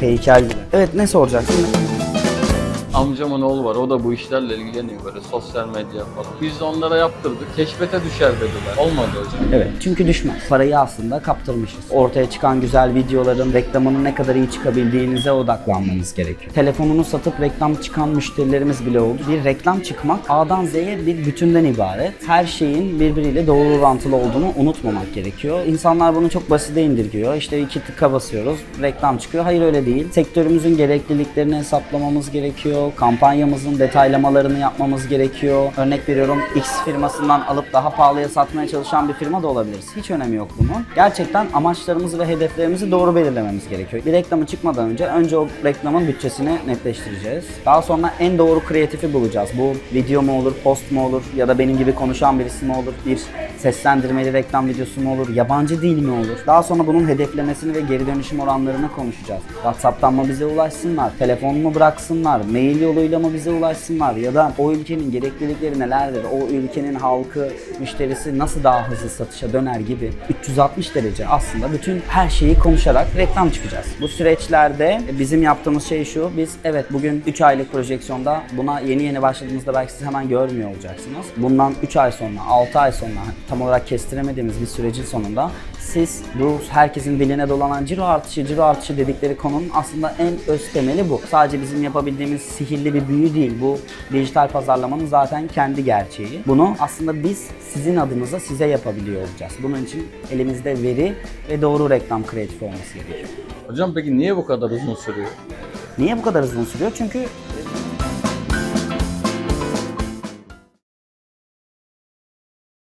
Heykel gibi. Evet ne soracaksın? Amcamın oğlu var. O da bu işlerle ilgileniyor böyle sosyal medya falan. Biz de onlara yaptırdık. Keşfete düşer dediler. Olmadı hocam. Evet çünkü düşmez. Parayı aslında kaptırmışız. Ortaya çıkan güzel videoların reklamının ne kadar iyi çıkabildiğinize odaklanmanız gerekiyor. Telefonunu satıp reklam çıkan müşterilerimiz bile oldu. Bir reklam çıkmak A'dan Z'ye bir bütünden ibaret. Her şeyin birbiriyle doğru orantılı olduğunu unutmamak gerekiyor. İnsanlar bunu çok basite indirgiyor. İşte iki tıka basıyoruz, reklam çıkıyor. Hayır öyle değil. Sektörümüzün gerekliliklerini hesaplamamız gerekiyor. Kampanyamızın detaylamalarını yapmamız gerekiyor. Örnek veriyorum X firmasından alıp daha pahalıya satmaya çalışan bir firma da olabiliriz. Hiç önemi yok bunun. Gerçekten amaçlarımızı ve hedeflerimizi doğru belirlememiz gerekiyor. Bir reklamı çıkmadan önce önce o reklamın bütçesini netleştireceğiz. Daha sonra en doğru kreatifi bulacağız. Bu video mu olur, post mu olur ya da benim gibi konuşan birisi mi olur, bir seslendirmeli reklam videosu mu olur, yabancı dil mi olur? Daha sonra bunun hedeflemesini ve geri dönüşüm oranlarını konuşacağız. WhatsApp'tan mı bize ulaşsınlar, telefon mu bıraksınlar, mail yoluyla mı bize ulaşsınlar ya da o ülkenin gereklilikleri nelerdir, o ülkenin halkı, müşterisi nasıl daha hızlı satışa döner gibi 360 derece aslında bütün her şeyi konuşarak reklam çıkacağız. Bu süreçlerde bizim yaptığımız şey şu, biz evet bugün 3 aylık projeksiyonda buna yeni yeni başladığımızda belki siz hemen görmüyor olacaksınız. Bundan 3 ay sonra, 6 ay sonra tam olarak kestiremediğimiz bir sürecin sonunda siz bu herkesin diline dolanan ciro artışı, ciro artışı dedikleri konunun aslında en öz temeli bu. Sadece bizim yapabildiğimiz sihirli bir büyü değil. Bu dijital pazarlamanın zaten kendi gerçeği. Bunu aslında biz sizin adınıza size yapabiliyor olacağız. Bunun için elimizde veri ve doğru reklam kreatifi olması gerekiyor. Hocam peki niye bu kadar uzun sürüyor? Niye bu kadar uzun sürüyor? Çünkü